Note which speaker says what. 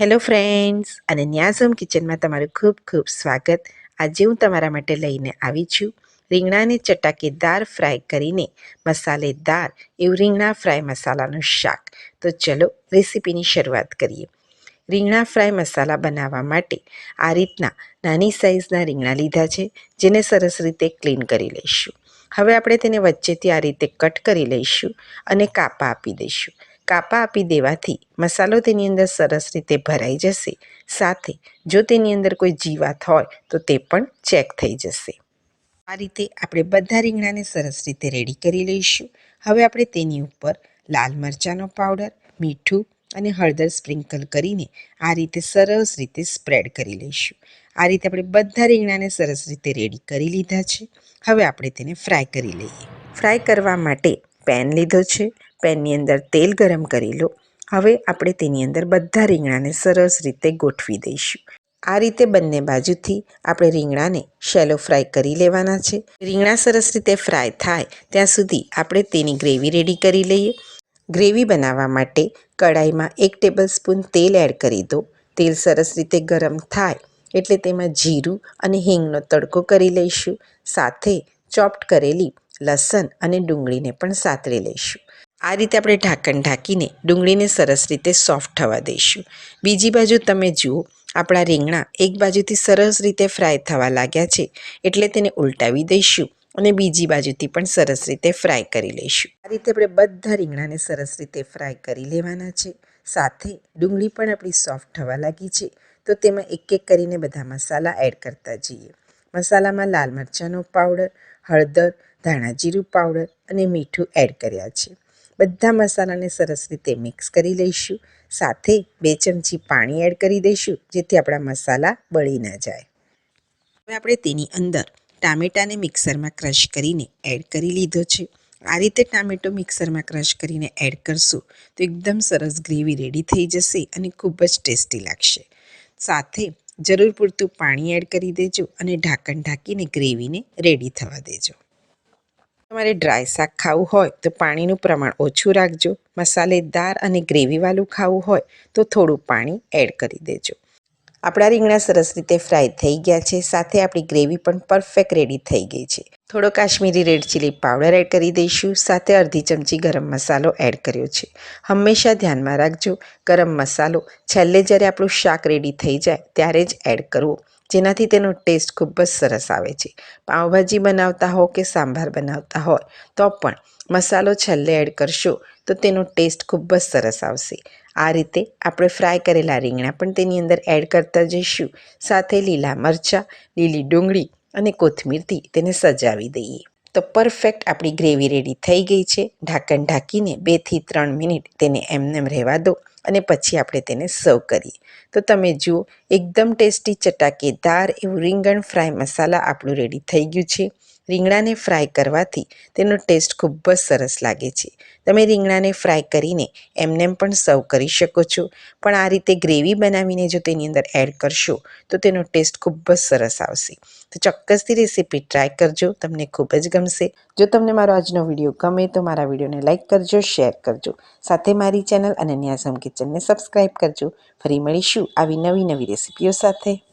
Speaker 1: Hello friends અને ન્યાઝમ કિચનમાં તમારું ખૂબ ખૂબ સ્વાગત. આજે હું તમારા માટે લઈને આવી છું રીંગણાને ચટાકેદાર ફ્રાય કરીને મસાલેદાર એવું રીંગણા ફ્રાય મસાલાનું શાક. તો ચલો રેસીપીની શરૂઆત કરીએ. રીંગણા ફ્રાય મસાલા બનાવવા માટે આ રીતના નાની સાઇઝના રીંગણા લીધા છે, જેને સરસ રીતે ક્લીન કરી લઈશું. હવે આપણે તેને વચ્ચેથી આ રીતે કટ કરી લઈશું અને કાપા આપી દઈશું. કાપા આપી દેવાથી મસાલો તેની અંદર સરસ રીતે ભરાઈ જશે. સાથે જો તેની અંદર કોઈ જીવાત હોય તો તે પણ ચેક થઈ જશે. આ રીતે આપણે બધા રીંગણાને સરસ રીતે રેડી કરી લઈશું. હવે આપણે તેની ઉપર લાલ મરચાંનો પાવડર, મીઠું અને હળદર સ્પ્રિંકલ કરીને આ રીતે સરસ રીતે સ્પ્રેડ કરી લઈશું. આ રીતે આપણે બધા રીંગણાને સરસ રીતે રેડી કરી લીધા છે. હવે આપણે તેને ફ્રાય કરી લઈએ. ફ્રાય કરવા માટે પેન લીધો છે. પેનની અંદર તેલ ગરમ કરી લો. હવે આપણે તેની અંદર બધા રીંગણાને સરસ રીતે ગોઠવી દઈશું. આ રીતે બંને બાજુથી આપણે રીંગણાને શેલો ફ્રાય કરી લેવાના છે. રીંગણા સરસ રીતે ફ્રાય થાય ત્યાં સુધી આપણે તેની ગ્રેવી રેડી કરી લઈએ. ગ્રેવી બનાવવા માટે કડાઈમાં એક ટેબલ સ્પૂન તેલ એડ કરી દો. તેલ સરસ રીતે ગરમ થાય એટલે તેમાં જીરું અને હિંગનો તડકો કરી લઈશું. સાથે ચોપ્ટ કરેલી લસણ અને ડુંગળીને પણ સાતરી લઈશું. આ રીતે આપણે ઢાંકણ ઢાંકીને ડુંગળીને સરસ રીતે સોફ્ટ થવા દઈશું. બીજી બાજુ તમે જુઓ, આપણા રીંગણા એક બાજુથી સરસ રીતે ફ્રાય થવા લાગ્યા છે, એટલે તેને ઉલટાવી દઈશું અને બીજી બાજુથી પણ સરસ રીતે ફ્રાય કરી લઈશું. આ રીતે આપણે બધા રીંગણાને સરસ રીતે ફ્રાય કરી લેવાના છે. સાથે ડુંગળી પણ આપણી સોફ્ટ થવા લાગી છે, તો તેમાં એક એક કરીને બધા મસાલા એડ કરતા જઈએ. મસાલામાં લાલ મરચાંનો પાવડર હળદર, ધાણા જીરું પાવડર અને મીઠું એડ કર્યા છે. બધા મસાલાને સરસ રીતે મિક્સ કરી લઈશું. સાથે બે ચમચી પાણી એડ કરી દઈશું, જેથી આપણા મસાલા બળી ના જાય. હવે આપણે તેની અંદર ટામેટાને મિક્સરમાં ક્રશ કરીને એડ કરી લીધો છે. આ રીતે ટામેટો મિક્સરમાં ક્રશ કરીને એડ કરશું, તો એકદમ સરસ ગ્રેવી રેડી થઈ જશે અને ખૂબ જ ટેસ્ટી લાગશે. સાથે જરૂર પૂરતું પાણી એડ કરી દેજો અને ઢાંકણ ઢાંકીને ગ્રેવીને રેડી થવા દેજો. તમારે ડ્રાય શાક ખાવું હોય તો પાણીનું પ્રમાણ ઓછું રાખજો. મસાલેદાર અને ગ્રેવીવાળું ખાવું હોય તો થોડું પાણી એડ કરી દેજો. આપણા રીંગણા સરસ રીતે ફ્રાય થઈ ગયા છે. સાથે આપણી ગ્રેવી પણ પરફેક્ટ રેડી થઈ ગઈ છે. થોડો Kashmiri red chilli powder add કરી દઈશું. સાથે અડધી ચમચી ગરમ મસાલો એડ કર્યો છે. હંમેશા ધ્યાનમાં રાખજો, ગરમ મસાલો છેલ્લે જ્યારે આપણું શાક રેડી થઈ જાય ત્યારે જ એડ કરવો. જેનાથી તેનો ટેસ્ટ ખૂબ જ સરસ આવે છે. પાઉંભાજી બનાવતા હો કે સાંભાર બનાવતા હોય, તો પણ મસાલો છેલ્લે એડ કરશો, તો તેનો ટેસ્ટ ખૂબ જ સરસ આવશે. આ રીતે આપણે ફ્રાય કરેલા રીંગણા પણ તેની અંદર એડ કરતા જઈશું. સાથે લીલા મરચાં, લીલી ડુંગળી અને કોથમીરથી તેને સજાવી દઈએ. તો પરફેક્ટ આપણી ગ્રેવી રેડી થઈ ગઈ છે. ઢાંકણ ઢાંકીને બેથી ત્રણ મિનિટ તેને એમનેમ રહેવા દો. અને પછી આપણે તેને સર્વ કરીએ. તો તમે જુઓ, એકદમ ટેસ્ટી ચટાકેદાર એવું રીંગણ ફ્રાય મસાલા આપણું રેડી થઈ ગયું છે. રીંગણાને ફ્રાય કરવાથી તેનો ટેસ્ટ ખૂબ જ સરસ લાગે છે. તમે રીંગણાને ફ્રાય કરીને એમનેમ પણ સર્વ કરી શકો છો. પણ આ રીતે ગ્રેવી બનાવીને જો તેની અંદર એડ કરશો, તો તેનો ટેસ્ટ ખૂબ જ સરસ આવશે. તો ચોક્કસથી રેસીપી ટ્રાય કરજો, તમને ખૂબ જ ગમશે. જો તમને મારો આજનો વીડિયો ગમે તો મારા વિડીયોને લાઇક કરજો શેર કરજો. સાથે મારી ચેનલ અને ન્યાઝમ કિચનને સબસ્ક્રાઈબ કરજો. ફરી મળીશું આવી નવી નવી રેસીપીઓ સાથે.